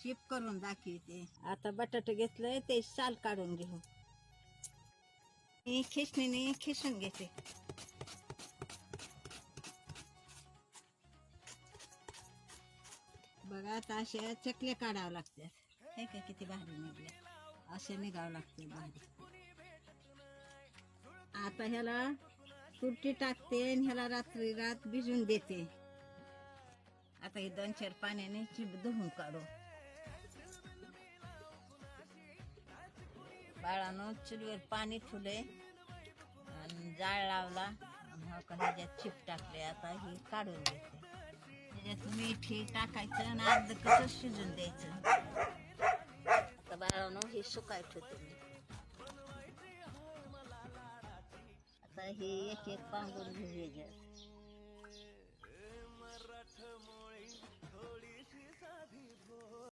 Chip करून दाखवते आता बटाटे घेतलंय ते साल काढून घेऊ. मी खिसणीने खिसून घेते. बघा आता अशा चकल्या काढावं लागतात. हे का किती भारी निघल्या. असे निघावं लागते भारी. आता ह्याला तुरटी टाकते आणि ह्याला रात्री रात भिजून देते. आता हे दोन चार पाण्याने चिप धुवून काढू. बाळानं चुलीवर पाणी ठुले आणि जाळ लावला. ह्याच्यात चिप टाकले. आता ही काढून देते ह्याच्यात मीठ हे टाकायचं आणि अर्ध कसं शिजून द्यायचं. आता बाळानं हे सुकाय ठेवते मी. आता हे एक एक पांगून घेऊ